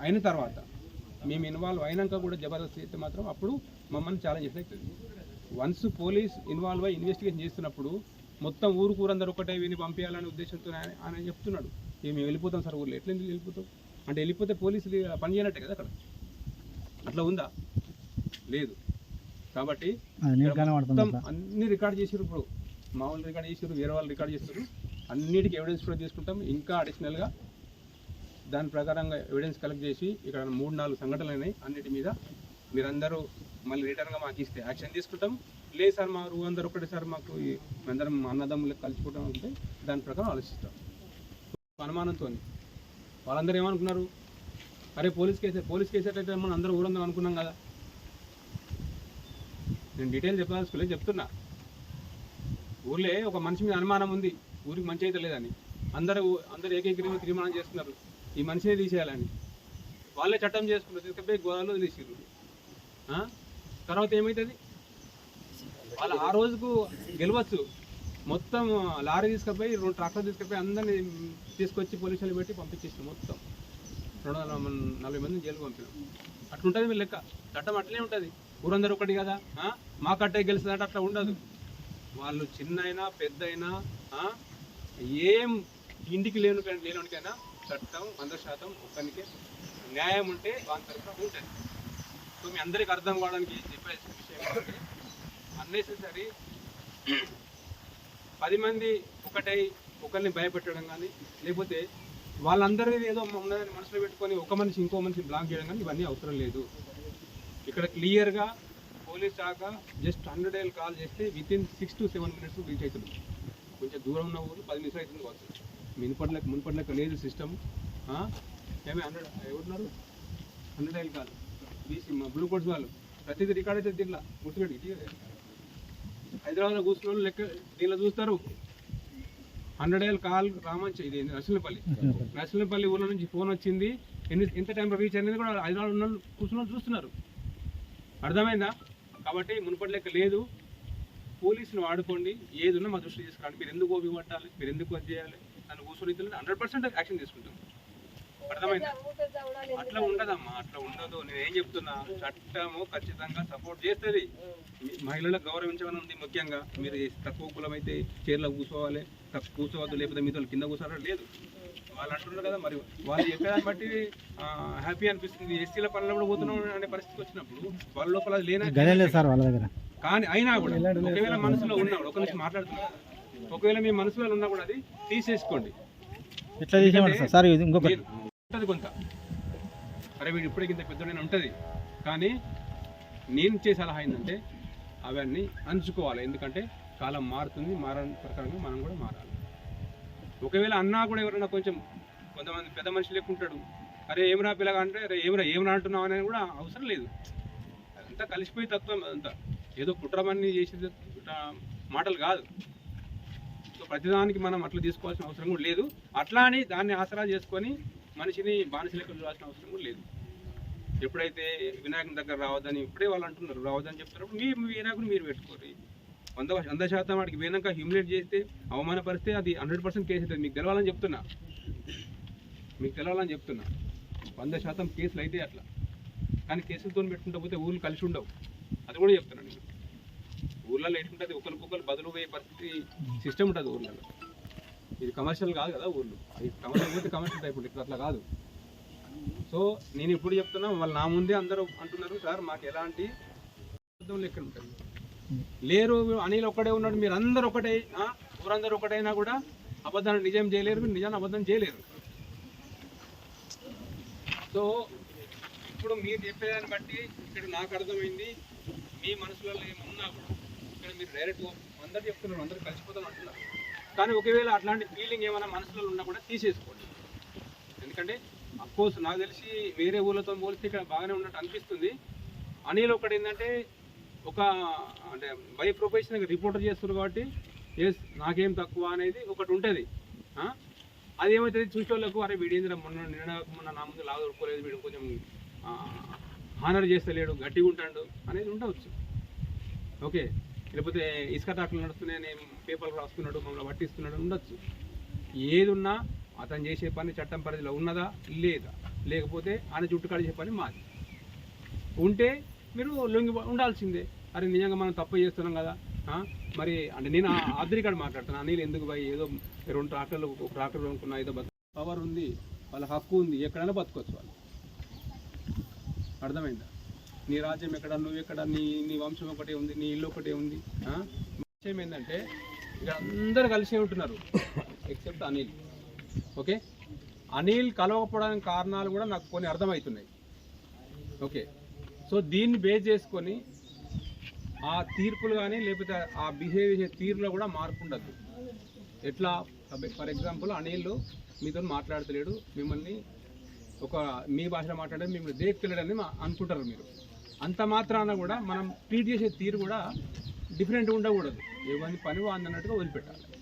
అయిన తర్వాత మేము ఇన్వాల్వ్ అయినాక కూడా జబర్దస్త్ చేస్తే మాత్రం అప్పుడు మమ్మల్ని ఛాలెంజ్ అవుతుంది వన్స్ పోలీస్ ఇన్వాల్వ్ అయ్యి ఇన్వెస్టిగేషన్ చేస్తున్నప్పుడు మొత్తం ఊరు కూరందరూ ఒకటే విని పంపించాలనే ఉద్దేశంతో ఆయన చెప్తున్నాడు. "ఏ, మేము వెళ్ళిపోతాం సార్ ఊళ్ళో ఎట్లా వెళ్ళిపోతాం? అంటే వెళ్ళిపోతే పోలీసులు పని చేయనట్టే కదా అక్కడ? అట్లా ఉందా? లేదు. కాబట్టి మొత్తం అన్ని రికార్డ్ చేసారు ఇప్పుడు. మా వాళ్ళు రికార్డ్ చేసారు వేరే వాళ్ళు రికార్డ్ చేస్తారు అన్నిటికీ ఎవిడెన్స్ కూడా తీసుకుంటాం. ఇంకా అడిషనల్గా దాని ప్రకారంగా ఎవిడెన్స్ కలెక్ట్ చేసి ఇక్కడ మూడు నాలుగు సంఘటనలు అయినాయి అన్నిటి మీద మీరందరూ మళ్ళీ రిటర్న్గా మాకు ఇస్తే యాక్షన్ తీసుకుంటాం. లేదు సార్ మా రూ అందరూ ఒకటే సార్ మాకు అందరం మా అన్నదమ్ములకు కలిసిపోవడం అంటే దాని ప్రకారం ఆలోచిస్తాం. అనుమానంతో వాళ్ళందరూ ఏమనుకున్నారు? అరే పోలీస్ కేసు పోలీస్ కేసు మనం అందరూ ఊరందరం అనుకున్నాం కదా? నేను డీటెయిల్ చెప్పదలుచుకోలేదు చెప్తున్నా. ఊర్లే ఒక మనిషి మీద అనుమానం ఉంది. ఊరికి మంచి అయితే లేదని. అందరూ అందరూ ఏకీకరణ తీర్మానం చేస్తున్నారు. ఈ మనిషినే తీసేయాలని వాళ్ళే చట్టం చేసుకున్నారు తీసుకుపోయి గోదావరిలో తీసిర్రు తర్వాత ఏమవుతుంది వాళ్ళు ఆ రోజుకు గెలవచ్చు. మొత్తం లారీ తీసుకుపోయి రెండు ట్రాక్టర్ తీసుకుపోయి అందరినీ తీసుకొచ్చి పోలీసులు పెట్టి పంపించేసారు మొత్తం. రెండు వందల నలభై మందిని జైలు పంపినాం. అట్లుంటుంది మీ లెక్క. చట్టం అట్లే ఉంటుంది. ఊరందరూ ఒకటి కదా? మా కట్టే గెలిచిందంటే అట్లా ఉండదు. వాళ్ళు చిన్న అయినా పెద్ద అయినా ఏం ఇంటికి లేను లేనికైనా చట్టం వంద శాతం ఒక్కరికే న్యాయం ఉంటే వాళ్ళ తరఫున ఉంటుంది. సో మీ అందరికి అర్థం కావడానికి చెప్పే విషయం ఏంటంటే అన్నెసెసరీ పది మంది ఒకటై ఒకరిని భయపెట్టడం కానీ లేకపోతే వాళ్ళందరినీ ఏదో ఉన్నదని మనసులో పెట్టుకొని ఒక మనిషి ఇంకో మనిషి బ్లాక్ చేయడం కానీ ఇవన్నీ అవసరం లేదు. ఇక్కడ క్లియర్గా పోలీస్ శాఖ జస్ట్ హండ్రెడ్ ఏళ్ళు కాల్ చేస్తే within six to seven minutes reach అవుతుంది. కొంచెం దూరం ఉన్న ఊరు పది నిమిషాలు అవుతుంది కావచ్చు. మునుపట్లకి మునుపట్లకి లేదు సిస్టమ్ ఏమే హండ్రెడ్ ఎవరున్నారు? హండ్రెడ్ ఏళ్ళు కాదు. బీసీ మా బ్లూ కోట్స్ వాళ్ళు. ప్రతిదీ రికార్డ్ అయితే దీంట్లో గుర్తుపెట్టి హైదరాబాద్లో కూర్చున్న వాళ్ళు లెక్క దీనిలో చూస్తారు. హండ్రెడ్ ఏళ్ళు కాల్ రామంచి ఇది నర్సింహపల్లి. నర్సింహపల్లి ఊళ్ళో నుంచి ఫోన్ వచ్చింది. ఎన్ని ఎంత టైంలో రీచ్ అనేది కూడా హైదరాబాద్ ఉన్న వాళ్ళు కూర్చున్న చూస్తున్నారు. అర్థమైందా? కాబట్టి మునుపటి లెక్క లేదు. పోలీసులు వాడుకోండి. ఏది ఉన్నా మా దృష్టి తీసుకురండి. మీరు ఎందుకు ఓపి పట్టాలి? మీరు ఎందుకు అది చేయాలి నన్ను కూర్చొని హండ్రెడ్ పర్సెంట్ యాక్షన్ తీసుకుంటాం. అర్థమైందా? అట్లా ఉండదమ్మా అట్లా ఉండదు. నేను ఏం చెప్తున్నా? చట్టము ఖచ్చితంగా సపోర్ట్ చేస్తుంది. మహిళలకు గౌరవించమని ఉంది ముఖ్యంగా. మీరు తక్కువ కులం అయితే చీరలో కూర్చోవాలి తక్కువ కూర్చోవద్దు లేకపోతే మీతో కింద కూర్చోవాలి లేదు. వాళ్ళు అంటున్నారు కదా మరి వాళ్ళు చెప్పేదాన్ని బట్టి హ్యాపీ అనిపిస్తుంది. ఎస్సీల పనులు కూడా పోతున్నాం అనే పరిస్థితి వచ్చినప్పుడు వాళ్ళ లోపల లేనా సార్ వాళ్ళ దగ్గర. కానీ అయినా కూడా ఒకవేళ మనసులో ఉన్నాడు ఒక నిమిషం మాట్లాడుతున్నా. ఒకవేళ మీ మనసులో ఉన్నా కూడా అది తీసేసుకోండి. ఎట్లా తీసేయమంటారు సార్? సార్ ఇది ఇంకొకటి మీరు- ఉంటది కొంత. అరే వీడు ఇప్పటికి ఇంత పెద్దోడైనా ఉంటుంది. కానీ నేను ఇచ్చే సలహా ఏంటంటే అవన్నీ అంచుకోవాలి. ఎందుకంటే కాలం మారుతుంది మారని ప్రకారంగా మనం కూడా మారాలి. ఒకవేళ అన్నా కూడా ఎవరైనా కొంచెం కొంతమంది పెద్ద మనిషి లెక్కుంటాడు అరే ఏమరా పిల్లగా అంటే అరే ఏమరా ఏమరా అంటున్నావు అనేది కూడా అవసరం లేదు. అంతా కలిసిపోయి తత్వం అంతా ఏదో కుట్రమని చేసేది మాటలు కాదు. సో ప్రతిదానికి మనం అట్లా తీసుకోవాల్సిన అవసరం కూడా లేదు. అట్లా అని దాన్ని ఆసరా చేసుకొని మనిషిని బానిసలకు చూడాల్సిన అవసరం కూడా లేదు. ఎప్పుడైతే వినాయకుని దగ్గర రావద్దని ఇప్పుడే వాళ్ళు అంటున్నారు రావద్దని చెప్తున్నప్పుడు మీ వినాయకుని మీరు పెట్టుకోరు వంద వంద శాతం వాడికి వినాక హ్యూమిలేట్ చేస్తే అవమానపరిస్తే అది హండ్రెడ్ పర్సెంట్ కేసు అవుతుంది. మీకు తెలవాలని చెప్తున్నా. మీకు తెలవాలని చెప్తున్నా. వంద శాతం కేసులు అయితే అట్లా. కానీ కేసులతో పెట్టుకుంటా పోతే ఊళ్ళు కలిసి ఉండవు. అది కూడా చెప్తున్నాను నేను. ఊర్లలో ఎట్లుంటుంది ఒకరికొకరు బదులు పోయే పరిస్థితి సిస్టమ్ ఉంటుంది ఊర్లలో. ఇది కమర్షియల్ కాదు కదా ఊర్లు. ఇది కమర్షియల్ పోతే కమర్షియల్ టైప్ ఇప్పుడు అట్లా కాదు. సో నేను ఇప్పుడు చెప్తున్నా వాళ్ళు నా ముందే అందరూ అంటున్నారు సార్ మాకు ఎలాంటి అబద్ధం లెక్క ఉంటుంది. లేరు అనిల్ ఒక్కడే ఉన్నాడు మీరు అందరు ఒకటే ఊరందరూ ఒకటైనా కూడా అబద్ధాన్ని నిజం చేయలేరు మీరు నిజాన్ని అబద్ధం చేయలేరు. సో ఇప్పుడు మీరు చెప్పేదాన్ని బట్టి ఇక్కడ నాకు అర్థమైంది మీ మనసులలో ఏమున్నా కూడా ఇక్కడ మీరు డైరెక్ట్ అందరు చెప్తున్నారు అందరు కలిసిపోతాను అంటున్నారు కానీ ఒకవేళ అట్లాంటి ఫీలింగ్ ఏమైనా మనసులో ఉన్నా కూడా తీసేసుకోండి. ఎందుకంటే అఫ్కోర్స్ నాకు తెలిసి వేరే ఊళ్ళతో పోలిస్తే ఇక్కడ బాగానే ఉన్నట్టు అనిపిస్తుంది. అనిల్ ఒకటి ఏంటంటే ఒక అంటే బై ప్రొఫెషన్ రిపోర్టర్ చేస్తున్నారు కాబట్టి ఎస్ నాకేం తక్కువ అనేది ఒకటి ఉంటుంది. అది ఏమవుతుంది చూసేవాళ్ళకు అరే వీడేంద్ర మొన్న నిన్న మొన్న నా ముందు లాగా దొరుకోలేదు వీడు కొంచెం హానర్ చేస్తలేడు గట్టిగా ఉంటాడు అనేది ఉండవచ్చు. ఓకే? లేకపోతే ఇసుక టాకులు నడుస్తున్నాయని పేపర్లు రాస్తున్నాడు మమ్మల్ని పట్టిస్తున్నాడు ఉండొచ్చు. ఏది ఉన్నా అతను చేసే పని చట్టం పరిధిలో ఉన్నదా? లేదా? లేకపోతే ఆయన జుట్టు కాడి పని మాది. ఉంటే మీరు లొంగి ఉండాల్సిందే. అరే నిజంగా మనం తప్పు చేస్తున్నాం కదా? మరి అంటే నేను ఆధునికాడ మాట్లాడుతున్నా. అనిల్ ఎందుకు పోయి ఏదో రెండు ట్రాక్టర్లు ఒక ట్రాక్టర్ కొనుక్కున్నా ఏదో బతు పవర్ ఉంది వాళ్ళ హక్కు ఉంది. ఎక్కడైనా బతకొచ్చు వాళ్ళు. అర్థమైందా? నీ రాజ్యం ఎక్కడ నువ్వు ఎక్కడ నీ నీ వంశం ఒకటే ఉంది నీ ఇల్లు ఒకటే ఉంది విషయం ఏంటంటే ఇక్కడ అందరు కలిసే ఉంటున్నారు ఎక్సెప్ట్ అనిల్. ఓకే? అనిల్ కలవకపోవడానికి కారణాలు కూడా నాకు కొన్ని అర్థమవుతున్నాయి. ఓకే? సో దీన్ని బేస్ చేసుకొని ఆ తీర్పులు కానీ లేకపోతే ఆ బిహేవ్ చేసే తీరులో కూడా మార్పు ఉండదు ఎట్లా? ఫర్ ఎగ్జాంపుల్ అనిల్ మీతో మాట్లాడతలేడు మిమ్మల్ని ఒక మీ భాషలో మాట్లాడే మిమ్మల్ని దేక్తలేడని మా- అనుకుంటారు మీరు. అంత మాత్రాన కూడా మనం ట్రీట్ చేసే తీరు కూడా డిఫరెంట్ ఉండకూడదు. ఎవరిని పని వాందన్నట్టుగా వదిలిపెట్టాలి.